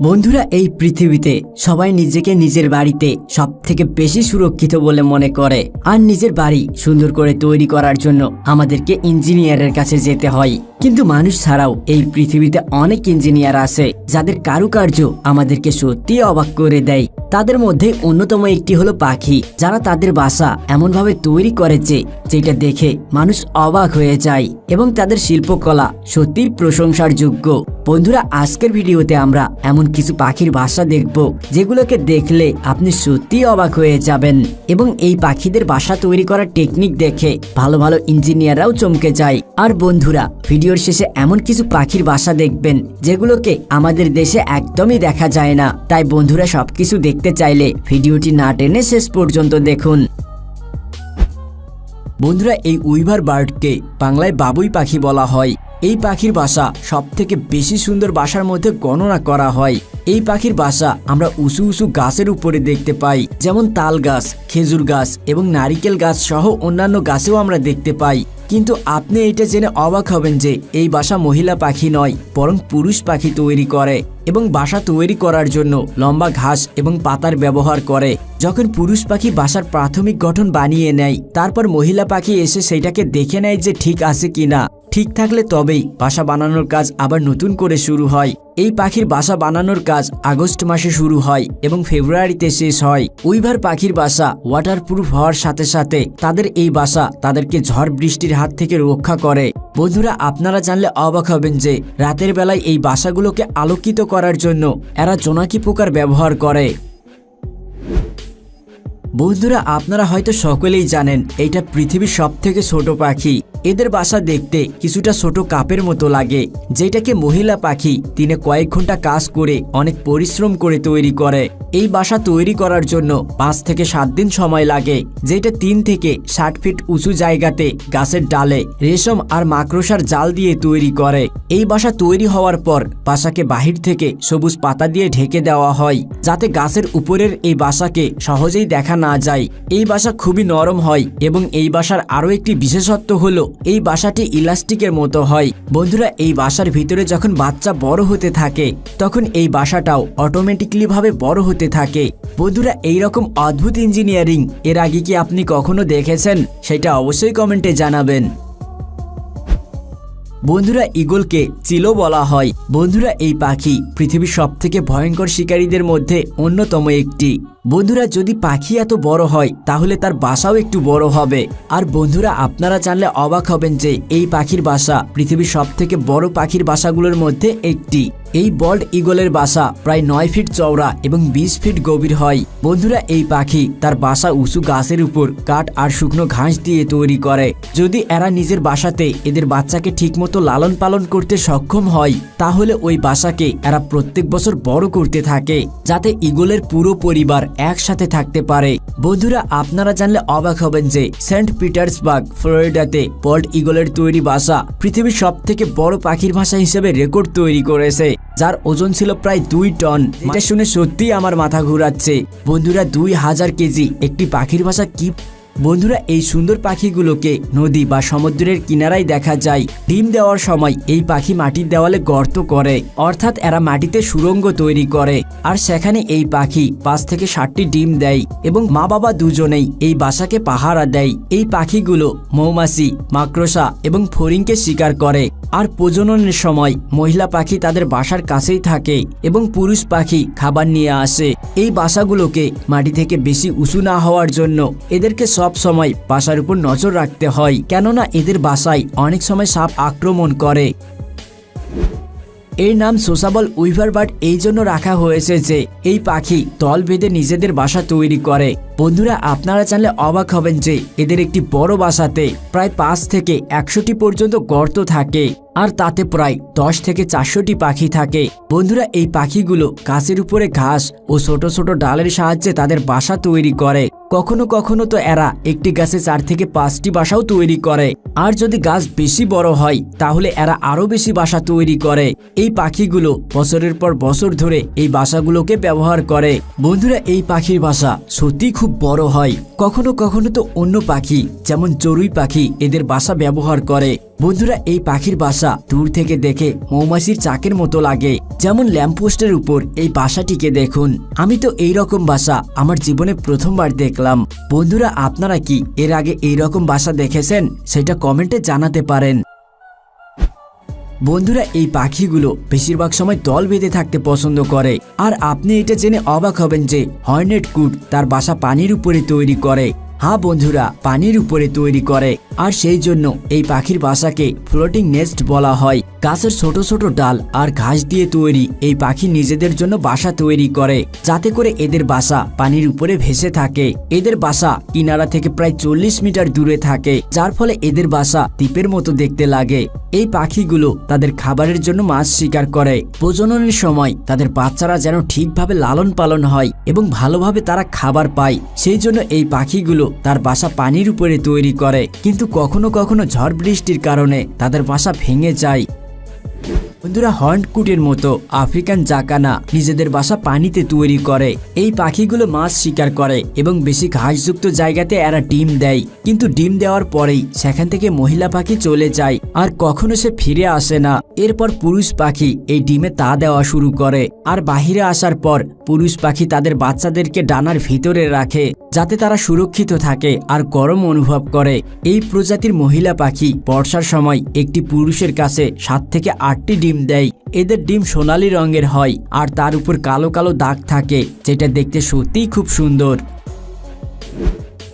বন্ধুরা, এই পৃথিবীতে সবাই নিজেকে নিজের বাড়িতে সব থেকে বেশি সুরক্ষিত বলে মনে করে। আর নিজের বাড়ি সুন্দর করে তৈরি করার জন্য আমাদেরকে ইঞ্জিনিয়ারের কাছে যেতে হয়। কিন্তু মানুষ ছাড়াও এই পৃথিবীতে অনেক ইঞ্জিনিয়ার আছে, যাদের কারুকার্য আমাদেরকে সত্যি অবাক করে দেয়। তাদের মধ্যে অন্যতম একটি হলো পাখি, যারা তাদের বাসা এমনভাবে তৈরি করেছে যেটা দেখে মানুষ অবাক হয়ে যায় এবং তাদের শিল্পকলা সত্যিই প্রশংসার যোগ্য বন্ধুরা, আজকের ভিডিওতে আমরা এমন কিছু পাখির বাসা দেখব, যেগুলোকে দেখলে আপনি সত্যিই অবাক হয়ে যাবেন এবং এই পাখিদের বাসা তৈরি করার টেকনিক দেখে ভালো ভালো ইঞ্জিনিয়াররাও চমকে যায়। আর বন্ধুরা ভিডিওর শেষে এমন কিছু পাখির বাসা দেখবেন, যেগুলোকে আমাদের দেশে একদমই দেখা যায় না। তাই বন্ধুরা, সবকিছু দেখতে চাইলে ভিডিওটি না টেনে শেষ পর্যন্ত দেখুন। বন্ধুরা, এই উইভার বার্ডকে বাংলায় বাবুই পাখি বলা হয়। এই পাখির বাসা সব থেকে বেশি সুন্দর বাসার মধ্যে গণনা করা হয়। এই পাখির বাসা আমরা উঁচু উঁচু গাছের উপরে দেখতে পাই, যেমন তাল গাছ, খেজুর গাছ এবং নারিকেল গাছ সহ অন্যান্য গাছেও আমরা দেখতে পাই। কিন্তু আপনি এটা জেনে অবাক হবেন যে এই বাসা মহিলা পাখি নয়, বরং পুরুষ পাখি তৈরি করে এবং বাসা তৈরি করার জন্য লম্বা ঘাস এবং পাতার ব্যবহার করে। যখন পুরুষ পাখি বাসার প্রাথমিক গঠন বানিয়ে নেয়, তারপর মহিলা পাখি এসে সেটাকে দেখে নেয় যে ঠিক আছে কিনা। ঠিক থাকলে তবেই বাসা বানানোর কাজ আবার নতুন করে শুরু হয়। এই পাখির বাসা বানানোর কাজ আগস্ট মাসে শুরু হয় এবং ফেব্রুয়ারিতে শেষ হয়। উইভার পাখির বাসা ওয়াটারপ্রুফ হওয়ার সাথে সাথে তাদের এই বাসা তাদেরকে ঝড় বৃষ্টির হাত থেকে রক্ষা করে। বন্ধুরা, আপনারা জানলে অবাক হবেন যে রাতের বেলায় এই বাসাগুলোকে আলোকিত করার জন্য এরা জোনাকি পোকার ব্যবহার করে। বন্ধুরা, আপনারা হয়তো সকলেই জানেন এটা পৃথিবীর সব থেকে ছোট পাখি। এদের বাসা দেখতে কিছুটা ছোট কাপের মতো লাগে, যেটাকে মহিলা পাখি তিনি কয়েক ঘণ্টা কাজ করে অনেক পরিশ্রম করে তৈরি করে। এই বাসা তৈরি করার জন্য পাঁচ থেকে সাত দিন সময় লাগে, যেটা তিন থেকে ষাট ফিট উঁচু জায়গাতে গাছের ডালে রেশম আর মাকড়সার জাল দিয়ে তৈরি করে। এই বাসা তৈরি হওয়ার পর বাসাকে বাহির থেকে সবুজ পাতা দিয়ে ঢেকে দেওয়া হয়, যাতে গাছের উপরের এই বাসাকে সহজেই দেখা না যায়। এই বাসা খুবই নরম হয় এবং এই বাসার আরও একটি বিশেষত্ব হলো, এই বাসাটি ইলাস্টিকের মতো হয়। বন্ধুরা, এই বাসার ভিতরে যখন বাচ্চা বড় হতে থাকে, তখন এই বাসাটাও অটোমেটিকলি ভাবে বড় হতে থাকে। বন্ধুরা, এইরকম অদ্ভুত ইঞ্জিনিয়ারিং এর আগে কি আপনি কখনো দেখেছেন? সেটা অবশ্যই কমেন্টে জানাবেন। বন্ধুরা ইগলকে চিলো বলা হয়। বন্ধুরা, এই পাখি পৃথিবীর সব থেকে ভয়ঙ্কর শিকারীদের মধ্যে অন্যতম একটি। বন্ধুরা, যদি পাখি এত বড় হয়, তাহলে তার বাসাও একটু বড় হবে। আর বন্ধুরা, আপনারা জানলে অবাক হবেন যে এই পাখির বাসা পৃথিবীর সব থেকে বড় পাখির বাসাগুলোর মধ্যে একটি। এই বল্ড ইগলের বাসা প্রায় নয় ফিট চওড়া এবং বিশ ফিট গভীর হয়। বন্ধুরা, এই পাখি তার বাসা উঁচু গাছের উপর কাঠ আর শুকনো ঘাস দিয়ে তৈরি করে। যদি এরা নিজের বাসাতে এদের বাচ্চাকে ঠিকমতো লালন পালন করতে সক্ষম হয়, তাহলে ওই বাসাকে এরা প্রত্যেক বছর বড় করতে থাকে, যাতে ইগলের পুরো পরিবার একসাথে থাকতে পারে। বন্ধুরা, আপনারা জানলে অবাক হবেন যে সেন্ট পিটার্সবার্গ, ফ্লোরিডাতে বল্ড ইগলের তৈরি বাসা পৃথিবীর সব থেকে বড় পাখির ভাষা হিসেবে রেকর্ড তৈরি করেছে। যার ওজন ছিল প্রায় দুই টন। এটা শুনে সত্যি আমার মাথা ঘুরাচ্ছে। বন্ধুরা, দুই হাজার কেজি। একটি পাখির ভাষা কি বন্ধুরা, এই সুন্দর পাখিগুলোকে নদী বা সমুদ্রের কিনারায় দেখা যায়। ডিম দেওয়ার সময় এই পাখি মাটির দেওয়ালে গর্ত করে, অর্থাৎ এরা মাটিতে সুরঙ্গ তৈরি করে। আর সেখানে এই পাখি পাঁচ থেকে ষাটটি ডিম দেয় এবং মা বাবা দুজনেই এই বাসাকে পাহারা দেয়। এই পাখিগুলো মৌমাছি, মাকড়সা এবং ফড়িংকে শিকার করে। আর প্রজননের সময় মহিলা পাখি তাদের বাসার কাছেই থাকে এবং পুরুষ পাখি খাবার নিয়ে আসে। এই বাসাগুলোকে মাটি থেকে বেশি উঁচু না হওয়ার জন্য এদেরকে সব সময় বাসার উপর নজর রাখতে হয়, কেননা এদের বাসায় অনেক সময় সাপ আক্রমণ করে। এর নাম সোসাবল উইভার বার্ড এই জন্য রাখা হয়েছে যে, এই পাখি দল বেঁধে নিজেদের বাসা তৈরি করে। বন্ধুরা, আপনারা জানলে অবাক হবেন যে এদের একটি বড় বাসাতে প্রায় পাঁচ থেকে একশোটি পর্যন্ত গর্ত থাকে আর তাতে প্রায় দশ থেকে চারশোটি পাখি থাকে। বন্ধুরা, এই পাখিগুলো গাছের উপরে ঘাস ও ছোট ছোট ডালের সাহায্যে তাদের বাসা তৈরি করে। কখনো কখনো তো এরা একটি গাছে চার থেকে পাঁচটি বাসাও তৈরি করে। আর যদি গাছ বেশি বড় হয়, তাহলে এরা আরও বেশি বাসা তৈরি করে। এই পাখিগুলো বছরের পর বছর ধরে এই বাসাগুলোকে ব্যবহার করে। বন্ধুরা, এই পাখির বাসা সত্যি খুব বড় হয়। কখনো কখনো তো অন্য পাখি, যেমন চড়ুই পাখি, এদের বাসা ব্যবহার করে। বন্ধুরা, এই পাখির বাসা দূর থেকে দেখে মৌমাছির চাকের মতো লাগে। যেমন ল্যাম্পপোস্টের উপর এই বাসাটিকে দেখুন। আমি তো এই রকম বাসা আমার জীবনে প্রথমবার দেখলাম। বন্ধুরা, আপনারা কি এর আগে এই রকম বাসা দেখেছেন? সেটা কমেন্টে জানাতে পারেন। বন্ধুরা, এই পাখিগুলো বেশিরভাগ সময় দল বেঁধে থাকতে পছন্দ করে। আর আপনি এটা জেনে অবাক হবেন যে হর্নেট কুট তার বাসা পানির উপরে তৈরি করে। হ্যাঁ বন্ধুরা, পানির উপরে তৈরি করে। আর সেই জন্য এই পাখির বাসাকে ফ্লোটিং নেস্ট বলা হয়। গাছের ছোট ছোট ডাল আর ঘাস দিয়ে তৈরি এই পাখি নিজেদের জন্য বাসা তৈরি করে, যাতে করে এদের বাসা পানির উপরে ভেসে থাকে। এদের বাসা কিনারা থেকে প্রায় চল্লিশ মিটার দূরে থাকে, যার ফলে এদের বাসা দ্বীপের মতো দেখতে লাগে। এই পাখিগুলো তাদের খাবারের জন্য মাছ শিকার করে। প্রজননের সময় তাদের বাচ্চারা যেন ঠিকভাবে লালন পালন হয় এবং ভালোভাবে তারা খাবার পায়। সেই জন্য এই পাখিগুলো তার বাসা পানির উপরে তৈরি করে। কিন্তু কখনো কখনো ঝড় বৃষ্টির কারণে তাদের বাসা ভেঙে যায়। বন্ধুরা, হর্নকুটের মতো আফ্রিকান জাকানা নিজেদের বাসা পানিতে তৈরি করে। এই পাখিগুলো মাছ শিকার করে এবং বেশি ঘাসযুক্ত জায়গাতে এরা ডিম দেয়। কিন্তু ডিম দেওয়ার পরেই সেখান থেকে মহিলা পাখি চলে যায় আর কখনো সে ফিরে আসে না। এরপর পুরুষ পাখি এই ডিমে তা দেওয়া শুরু করে। আর বাহিরে আসার পর পুরুষ পাখি তাদের বাচ্চাদেরকে ডানার ভিতরে রাখে। যাতে তারা সুরক্ষিত থাকে আর গরম অনুভব করে। এই প্রজাতির মহিলা পাখি বর্ষার সময় একটি পুরুষের কাছে সাত থেকে আটটি ডিম দেয়। এদের ডিম সোনালি রঙের হয় আর তার উপর কালো কালো দাগ থাকে, যেটা দেখতে সত্যিই খুব সুন্দর।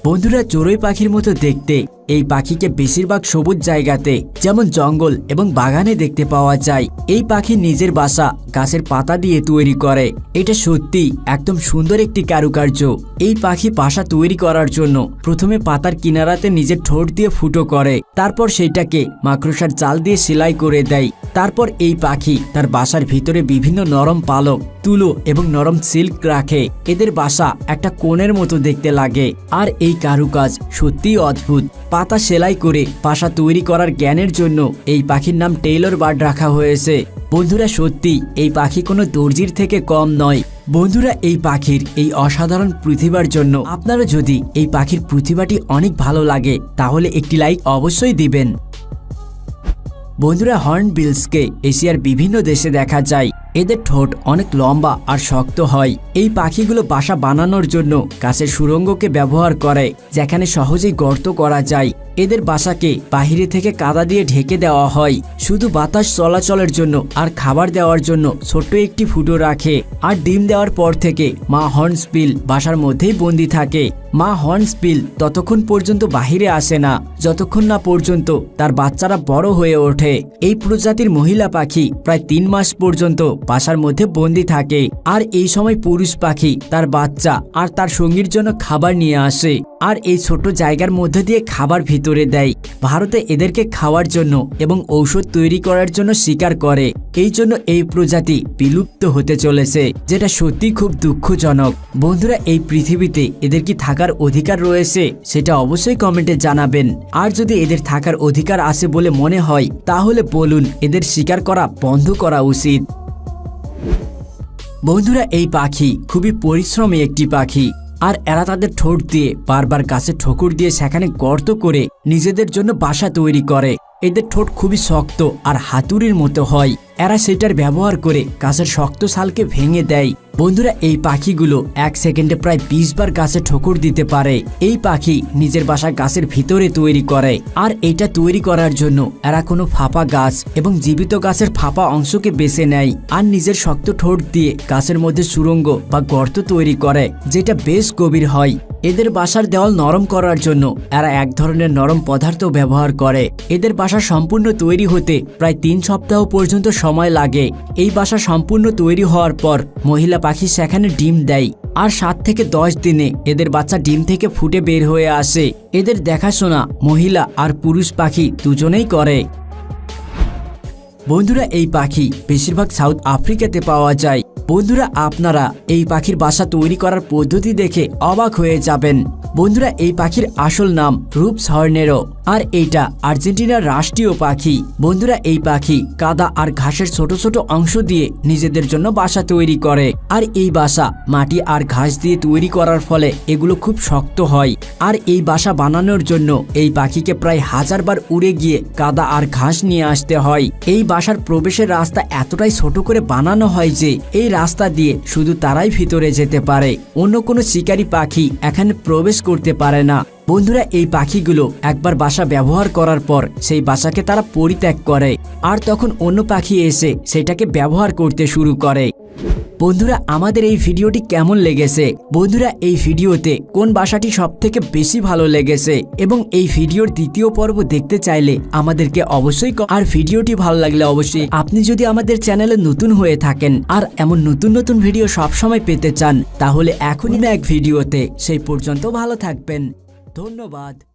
বন্ধুরা, চড়ুই পাখির মতো দেখতে এই পাখিকে বেশিরভাগ সবুজ জায়গাতে, যেমন জঙ্গল এবং বাগানে দেখতে পাওয়া যায়। এই পাখি নিজের বাসা, গাছের পাতা দিয়ে তৈরি করে। এটা সত্যি একদম সুন্দর একটি কারুকার্য। এই পাখি বাসা তৈরি করার জন্য প্রথমে পাতার কিনারাতে নিজের ঠোঁট দিয়ে ফুটো করে। তারপর সেইটাকে মাকড়সার জাল দিয়ে সেলাই করে দেয়। তারপর এই পাখি তার বাসার ভিতরে বিভিন্ন নরম পালক, তুলো এবং নরম সিল্ক রাখে। এদের বাসা একটা কোণের মতো দেখতে লাগে। আর এই কারুকাজ সত্যিই অদ্ভুত। পাতা সেলাই করে বাসা তৈরি করার জ্ঞানের জন্য এই পাখির নাম টেইলর বার্ড রাখা হয়েছে। বন্ধুরা, সত্যি, এই পাখি কোনো দর্জির থেকে কম নয়। বন্ধুরা, এই পাখির এই অসাধারণ প্রতিভার জন্য আপনারা যদি এই পাখির প্রতিভাটি অনেক ভালো লাগে, তাহলে একটি লাইক অবশ্যই দিবেন। বন্ধুরা, হর্নবিলসকে এশিয়ার বিভিন্ন দেশে দেখা যায়। এদের ঠোঁট অনেক লম্বা আর শক্ত হয়। এই পাখিগুলো বাসা বানানোর জন্য গাছের সুরঙ্গকে ব্যবহার করে, যেখানে সহজেই গর্ত করা যায়। এদের বাসাকে বাহিরে থেকে কাদা দিয়ে ঢেকে দেওয়া হয়। শুধু বাতাস চলাচলের জন্য আর খাবার দেওয়ার জন্য ছোট্ট একটি ফুটো রাখে। আর ডিম দেওয়ার পর থেকে মা হর্নসপিল বাসার মধ্যেই বন্দি থাকে। মা হর্নসপিল ততক্ষণ পর্যন্ত বাহিরে আসে না, যতক্ষণ না পর্যন্ত তার বাচ্চারা বড় হয়ে ওঠে। এই প্রজাতির মহিলা পাখি প্রায় তিন মাস পর্যন্ত বাসার মধ্যে বন্দি থাকে। আর এই সময় পুরুষ পাখি, তার বাচ্চা আর তার সঙ্গীর জন্য খাবার নিয়ে আসে আর এই ছোট জায়গার মধ্যে দিয়ে খাবার ভিতরে দেয়। ভারতে এদেরকে খাওয়ার জন্য এবং ঔষধ তৈরি করার জন্য শিকার করে। এই জন্য এই প্রজাতি বিলুপ্ত হতে চলেছে, যেটা সত্যি খুব দুঃখজনক। বন্ধুরা, এই পৃথিবীতে এদের কি থাকার অধিকার রয়েছে, সেটা অবশ্যই কমেন্টে জানাবেন। আর যদি এদের থাকার অধিকার আছে বলে মনে হয়, তাহলে বলুন, এদের শিকার করা বন্ধ করা উচিত। বন্ধুরা, এই পাখি খুবই পরিশ্রমী একটি পাখি। আর এরা তাদের ঠোঁট দিয়ে, বারবার গাছে ঠোকর দিয়ে সেখানে গর্ত করে নিজেদের জন্য বাসা তৈরি করে। এদের ঠোঁট খুবই শক্ত আর হাতুড়ির মতো হয়। এরা সেটার ব্যবহার করে গাছের শক্ত শালকে ভেঙে দেয়। বন্ধুরা, এই পাখিগুলো এক সেকেন্ডে প্রায় বিশ বার গাছে ঠোকর দিতে পারে। এই পাখি নিজের বাসা গাছের ভিতরে তৈরি করে। আর এটা তৈরি করার জন্য এরা কোনো ফাঁপা গাছ এবং জীবিত গাছের ফাঁপা অংশকে বেছে নেয় আর নিজের শক্ত ঠোঁট দিয়ে গাছের মধ্যে সুরঙ্গ বা গর্ত তৈরি করে, যেটা বেশ গভীর হয়। এদের বাসার দেওয়াল নরম করার জন্য এরা এক ধরনের নরম পদার্থ ব্যবহার করে। এদের বাসা সম্পূর্ণ তৈরি হতে প্রায় তিন সপ্তাহ পর্যন্ত সময় লাগে। এই বাসা সম্পূর্ণ তৈরি হওয়ার পর মহিলা পাখি সেখানে ডিম দেয় আর সাত থেকে দশ দিনে এদের বাচ্চা ডিম থেকে ফুটে বের হয়ে আসে। এদের দেখাশোনা মহিলা আর পুরুষ পাখি দুজনেই করে। বন্ধুরা, এই পাখি বেশিরভাগ সাউথ আফ্রিকাতে পাওয়া যায়। বন্ধুরা, আপনারা এই পাখির বাসা তৈরি করার পদ্ধতি দেখে অবাক হয়ে যাবেন। বন্ধুরা, এই পাখির আসল নাম রূপস হর্নেরো আর এইটা আর্জেন্টিনার রাষ্ট্রীয় পাখি। বন্ধুরা, এই পাখি কাদা আর ঘাসের ছোট ছোট অংশ দিয়ে নিজেদের জন্য বাসা তৈরি করে। আর এই বাসা মাটি আর ঘাস দিয়ে তৈরি করার ফলে এগুলো খুব শক্ত হয়। আর এই বাসা বানানোর জন্য এই পাখিকে প্রায় হাজারবার উড়ে গিয়ে কাদা আর ঘাস নিয়ে আসতে হয়। এই বাসার প্রবেশের রাস্তা এতটাই ছোট করে বানানো হয় যে এই রাস্তা দিয়ে শুধু তারাই ভিতরে যেতে পারে। অন্য কোনো শিকারী পাখি এখানে প্রবেশ করতে পারে না। বন্ধুরা, এই পাখিগুলো একবার বাসা ব্যবহার করার পর সেই বাসাকে তারা পরিত্যাগ করে। আর তখন অন্য পাখি এসে সেটাকে ব্যবহার করতে শুরু করে। বন্ধুরা, আমাদের এই ভিডিওটি কেমন লেগেছে? বন্ধুরা, এই ভিডিওতে কোন বাসাটি সব থেকে বেশি ভালো লেগেছে? এবং এই ভিডিওর দ্বিতীয় পর্ব দেখতে চাইলে আমাদেরকে অবশ্যই আর ভিডিওটি ভালো লাগলে অবশ্যই আপনি যদি আমাদের চ্যানেলে নতুন হয়ে থাকেন আর এমন নতুন নতুন ভিডিও সবসময় পেতে চান, তাহলে এখনই না এক ভিডিওতে। সেই পর্যন্ত ভালো থাকবেন। ধন্যবাদ।